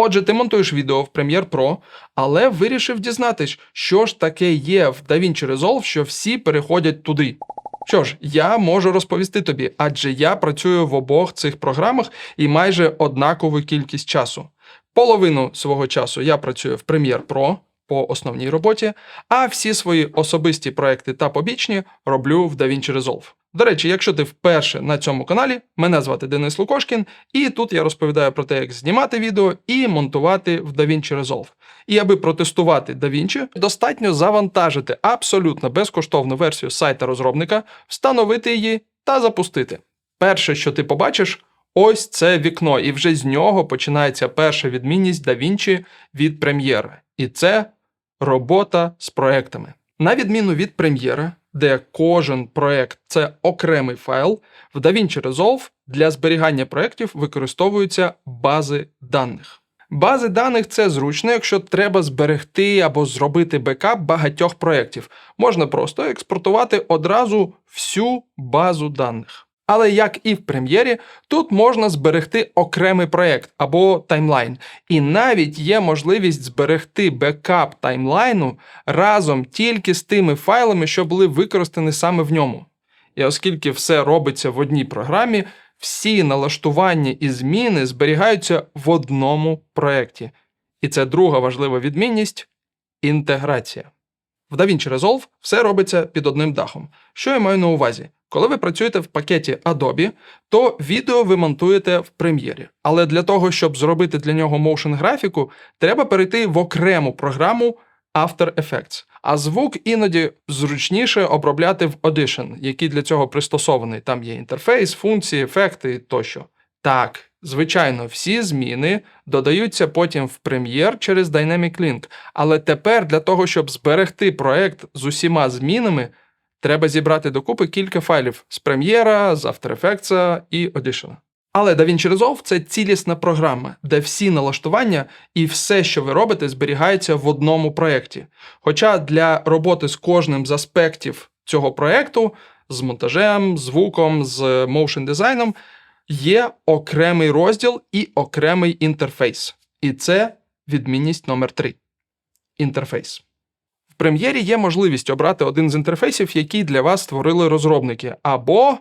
Отже, ти монтуєш відео в Premiere Pro, але вирішив дізнатись, що ж таке є в DaVinci Resolve, що всі переходять туди. Що ж, я можу розповісти тобі, адже я працюю в обох цих програмах і майже однакову кількість часу. Половину свого часу я працюю в Premiere Pro по основній роботі, а всі свої особисті проекти та побічні роблю в DaVinci Resolve. До речі, якщо ти вперше на цьому каналі, мене звати Денис Лукошкін, і тут я розповідаю про те, як знімати відео і монтувати в DaVinci Resolve. І аби протестувати DaVinci, достатньо завантажити абсолютно безкоштовну версію сайта розробника, встановити її та запустити. Перше, що ти побачиш, ось це вікно, і вже з нього починається перша відмінність DaVinci від Premiere. І це робота з проектами. На відміну від Premiere, де кожен проект це окремий файл, в DaVinci Resolve для зберігання проєктів використовуються бази даних. Бази даних це зручно, якщо треба зберегти або зробити бекап багатьох проєктів. Можна просто експортувати одразу всю базу даних. Але як і в прем'єрі, тут можна зберегти окремий проєкт або таймлайн. І навіть є можливість зберегти бекап таймлайну разом тільки з тими файлами, що були використані саме в ньому. І оскільки все робиться в одній програмі, всі налаштування і зміни зберігаються в одному проєкті. І це друга важлива відмінність інтеграція. В DaVinci Resolve все робиться під одним дахом. Що я маю на увазі? Коли ви працюєте в пакеті Adobe, то відео ви монтуєте в прем'єрі. Але для того, щоб зробити для нього motion графіку, треба перейти в окрему програму After Effects. А звук іноді зручніше обробляти в Audition, який для цього пристосований. Там є інтерфейс, функції, ефекти тощо. Так, звичайно, всі зміни додаються потім в Premiere через Dynamic Link. Але тепер для того, щоб зберегти проект з усіма змінами, треба зібрати докупи кілька файлів з Premiere, з After Effects і Audition. Але DaVinci Resolve – це цілісна програма, де всі налаштування і все, що ви робите, зберігається в одному проєкті. Хоча для роботи з кожним з аспектів цього проєкту, з монтажем, звуком, з моушн дизайном, є окремий розділ і окремий інтерфейс. І це відмінність номер 3 інтерфейс. Прем'єрі є можливість обрати один з інтерфейсів, який для вас створили розробники, або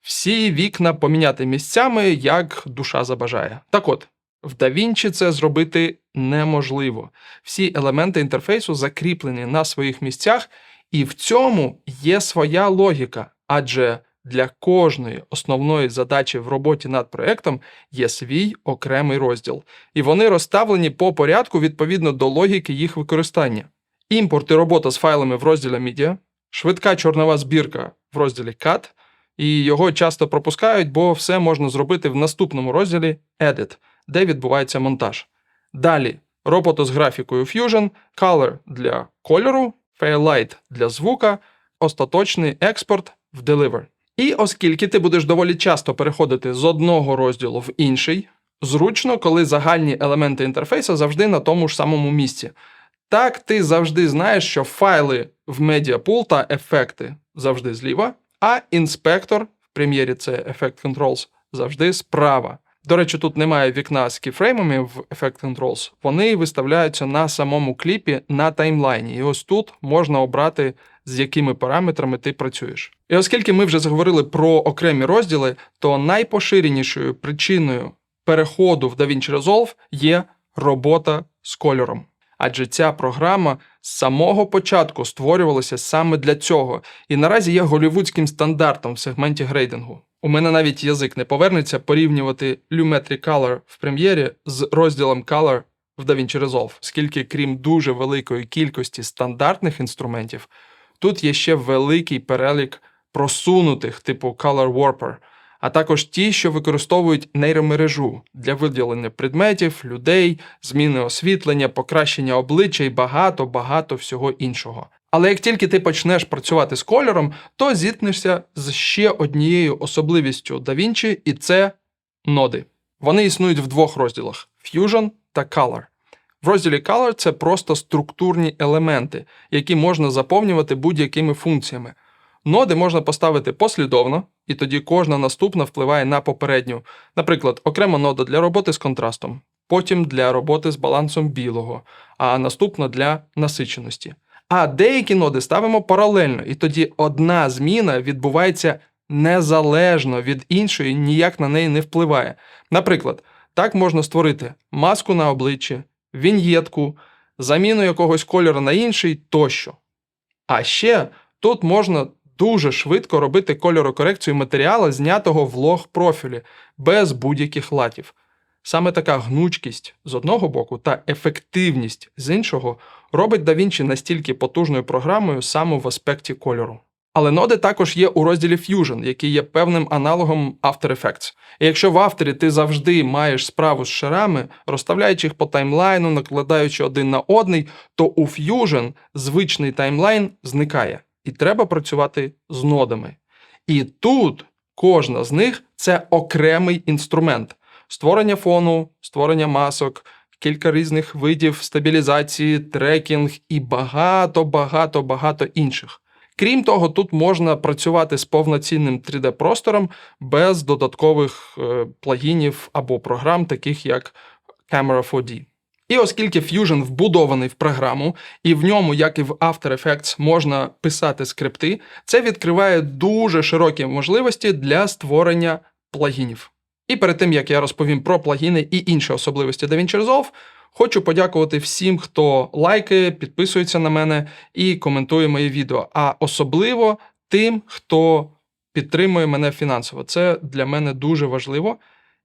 всі вікна поміняти місцями, як душа забажає. Так от, в DaVinci це зробити неможливо. Всі елементи інтерфейсу закріплені на своїх місцях, і в цьому є своя логіка, адже для кожної основної задачі в роботі над проектом є свій окремий розділ, і вони розставлені по порядку відповідно до логіки їх використання. Імпорт і робота з файлами в розділі Media, швидка чорнова збірка в розділі Cut, і його часто пропускають, бо все можна зробити в наступному розділі Edit, де відбувається монтаж. Далі робота з графікою Fusion, Color для кольору, Fairlight для звука, остаточний експорт в Deliver. І оскільки ти будеш доволі часто переходити з одного розділу в інший, зручно, коли загальні елементи інтерфейсу завжди на тому ж самому місці. Так, ти завжди знаєш, що файли в Pool та ефекти завжди зліва, а інспектор в прем'єрі це Effect Controls завжди справа. До речі, тут немає вікна з кіфреймами в Effect Controls. Вони виставляються на самому кліпі на таймлайні. І ось тут можна обрати, з якими параметрами ти працюєш. І оскільки ми вже заговорили про окремі розділи, то найпоширенішою причиною переходу в DaVinci Resolve є робота з кольором. Адже ця програма з самого початку створювалася саме для цього, і наразі є голівудським стандартом в сегменті грейдингу. У мене навіть язик не повернеться порівнювати Lumetri Color в прем'єрі з розділом Color в DaVinci Resolve, оскільки, крім дуже великої кількості стандартних інструментів, тут є ще великий перелік просунутих, типу Color Warper, а також ті, що використовують нейромережу для виділення предметів, людей, зміни освітлення, покращення обличчя і багато-багато всього іншого. Але як тільки ти почнеш працювати з кольором, то зіткнешся з ще однією особливістю DaVinci, і це ноди. Вони існують в двох розділах: Fusion та Color. В розділі Color це просто структурні елементи, які можна заповнювати будь-якими функціями. Ноди можна поставити послідовно, і тоді кожна наступна впливає на попередню. Наприклад, окрема нода для роботи з контрастом, потім для роботи з балансом білого, а наступна для насиченості. А деякі ноди ставимо паралельно, і тоді одна зміна відбувається незалежно від іншої, ніяк на неї не впливає. Наприклад, так можна створити маску на обличчі, віньєтку, заміну якогось кольору на інший тощо. А ще тут можна дуже швидко робити кольорокорекцію матеріалу, знятого в лог профілі, без будь-яких латів. Саме така гнучкість з одного боку та ефективність з іншого робить DaVinci настільки потужною програмою саме в аспекті кольору. Але ноди також є у розділі Fusion, який є певним аналогом After Effects. І якщо в авторі ти завжди маєш справу з шарами, розставляючи їх по таймлайну, накладаючи один на одний, то у Fusion звичний таймлайн зникає, і треба працювати з нодами. І тут кожна з них це окремий інструмент створення фону, створення масок, кілька різних видів стабілізації, трекінг і багато, багато, багато інших. Крім того, тут можна працювати з повноцінним 3D-простором без додаткових е, плагінів або програм, таких як Camera 4D. І оскільки Fusion вбудований в програму, і в ньому, як і в After Effects, можна писати скрипти, це відкриває дуже широкі можливості для створення плагінів. І перед тим як я розповім про плагіни і інші особливості DaVinci Resolve, хочу подякувати всім, хто лайкає, підписується на мене і коментує мої відео, а особливо тим, хто підтримує мене фінансово. Це для мене дуже важливо.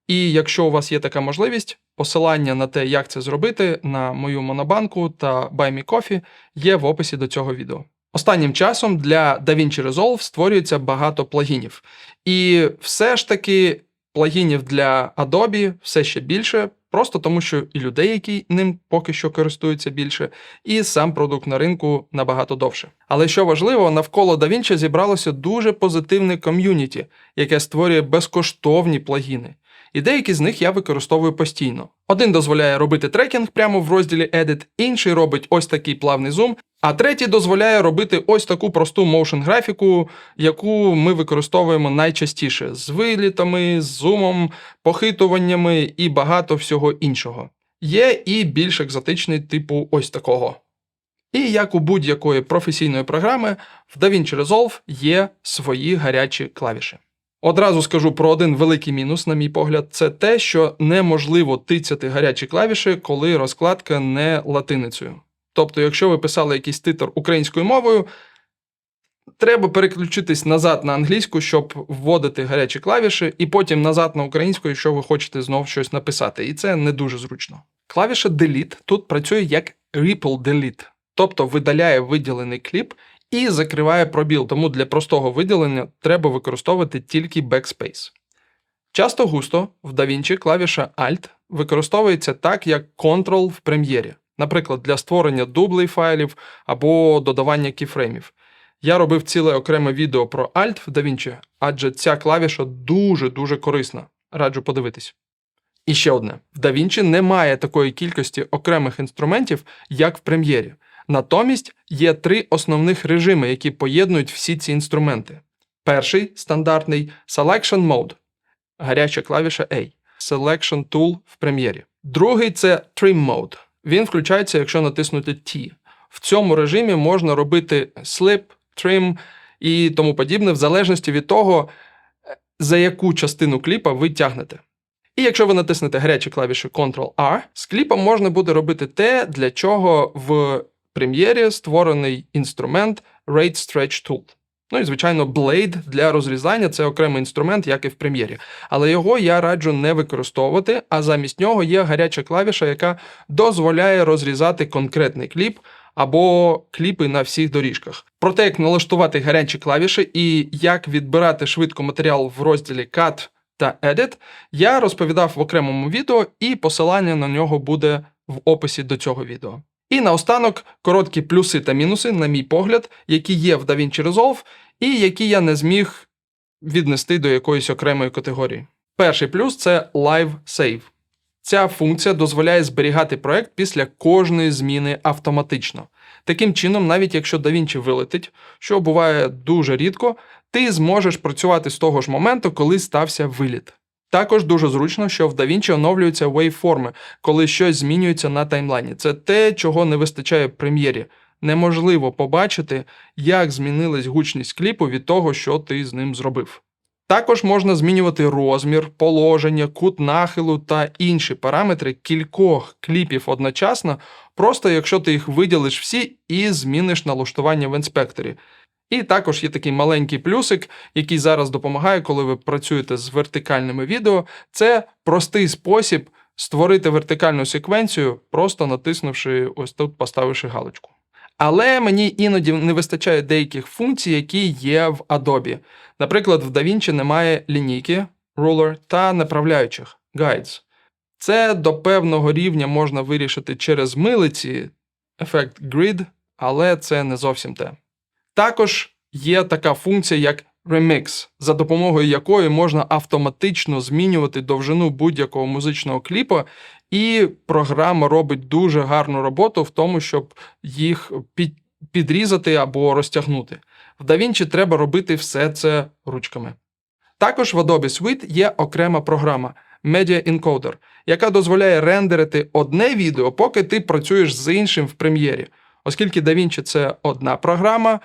І якщо у вас є така можливість, посилання на те, як це зробити, на мою монобанку та Buy Me Coffee є в описі до цього відео. Останнім часом для DaVinci Resolve створюється багато плагінів. І все ж таки плагінів для Adobe все ще більше, просто тому що і людей, які ним поки що користуються більше, і сам продукт на ринку набагато довше. Але що важливо, навколо DaVinci зібралося дуже позитивне ком'юніті, яке створює безкоштовні плагіни. І деякі з них я використовую постійно. Один дозволяє робити трекінг прямо в розділі Edit, інший робить ось такий плавний зум, а третій дозволяє робити ось таку просту моушен графіку, яку ми використовуємо найчастіше з вилітами, з зумом, похитуваннями і багато всього іншого. Є і більш екзотичний типу ось такого. І як у будь-якої професійної програми, в DaVinci Resolve є свої гарячі клавіші. Одразу скажу про один великий мінус, на мій погляд, це те, що неможливо тицяти гарячі клавіші, коли розкладка не латиницею. Тобто, якщо ви писали якийсь титр українською мовою, треба переключитись назад на англійську, щоб вводити гарячі клавіші, і потім назад на українську, якщо ви хочете знов щось написати. І це не дуже зручно. Клавіша Delete тут працює як Ripple Delete, тобто видаляє виділений кліп і закриває пробіл, тому для простого виділення треба використовувати тільки Backspace. Часто густо в DaVinci клавіша Alt використовується так, як Ctrl в прем'єрі, наприклад, для створення дублей файлів або додавання кіфреймів. Я робив ціле окреме відео про Alt в DaVinci, адже ця клавіша дуже-дуже корисна. Раджу подивитись. І ще одне: в DaVinci немає такої кількості окремих інструментів, як в прем'єрі. Натомість є три основних режими, які поєднують всі ці інструменти. Перший стандартний Selection Mode, гаряча клавіша A, Selection Tool в прем'єрі. Другий це Trim Mode. Він включається, якщо натиснути T. В цьому режимі можна робити slip, trim і тому подібне, в залежності від того, за яку частину кліпа ви тягнете. І якщо ви натиснете гарячі клавіші Ctrl-R, з кліпом можна буде робити те, для чого в прем'єрі створений інструмент Rate Stretch Tool. Ну і, звичайно, Blade для розрізання це окремий інструмент, як і в прем'єрі. Але його я раджу не використовувати, а замість нього є гаряча клавіша, яка дозволяє розрізати конкретний кліп або кліпи на всіх доріжках. Про те, як налаштувати гарячі клавіші і як відбирати швидко матеріал в розділі Cut та Edit, я розповідав в окремому відео, і посилання на нього буде в описі до цього відео. І наостанок короткі плюси та мінуси, на мій погляд, які є в DaVinci Resolve, і які я не зміг віднести до якоїсь окремої категорії. Перший плюс це Live Save. Ця функція дозволяє зберігати проект після кожної зміни автоматично. Таким чином, навіть якщо DaVinci вилетить, що буває дуже рідко, ти зможеш працювати з того ж моменту, коли стався виліт. Також дуже зручно, що в DaVinci оновлюються вейформи, коли щось змінюється на таймлайні. Це те, чого не вистачає в прем'єрі. Неможливо побачити, як змінилась гучність кліпу від того, що ти з ним зробив. Також можна змінювати розмір, положення, кут нахилу та інші параметри кількох кліпів одночасно, просто якщо ти їх виділиш всі і зміниш налаштування в інспекторі. І також є такий маленький плюсик, який зараз допомагає, коли ви працюєте з вертикальними відео. Це простий спосіб створити вертикальну секвенцію, просто натиснувши ось тут, поставивши галочку. Але мені іноді не вистачає деяких функцій, які є в Adobe. Наприклад, в DaVinci немає лінійки, ruler та направляючих guides. Це до певного рівня можна вирішити через милиці, ефект grid, але це не зовсім те. Також є така функція, як Remix, за допомогою якої можна автоматично змінювати довжину будь-якого музичного кліпу, і програма робить дуже гарну роботу в тому, щоб їх під, підрізати або розтягнути. В DaVinci треба робити все це ручками. Також в Adobe Suite є окрема програма Media Encoder, яка дозволяє рендерити одне відео, поки ти працюєш з іншим в прем'єрі. Оскільки DaVinci це одна програма,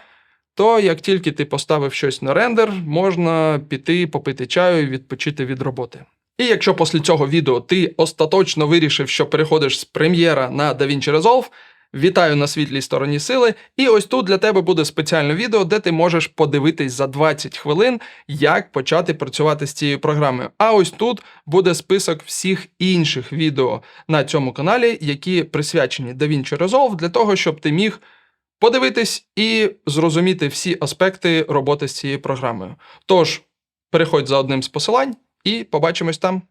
то як тільки ти поставив щось на рендер, можна піти попити чаю і відпочити від роботи. І якщо після цього відео ти остаточно вирішив, що переходиш з прем'єра на DaVinci Resolve, вітаю на світлій стороні сили. І ось тут для тебе буде спеціальне відео, де ти можеш подивитись за 20 хвилин, як почати працювати з цією програмою. А ось тут буде список всіх інших відео на цьому каналі, які присвячені DaVinci Resolve, для того, щоб ти міг подивитись і зрозуміти всі аспекти роботи з цією програмою. Тож, переходь за одним з посилань і побачимось там.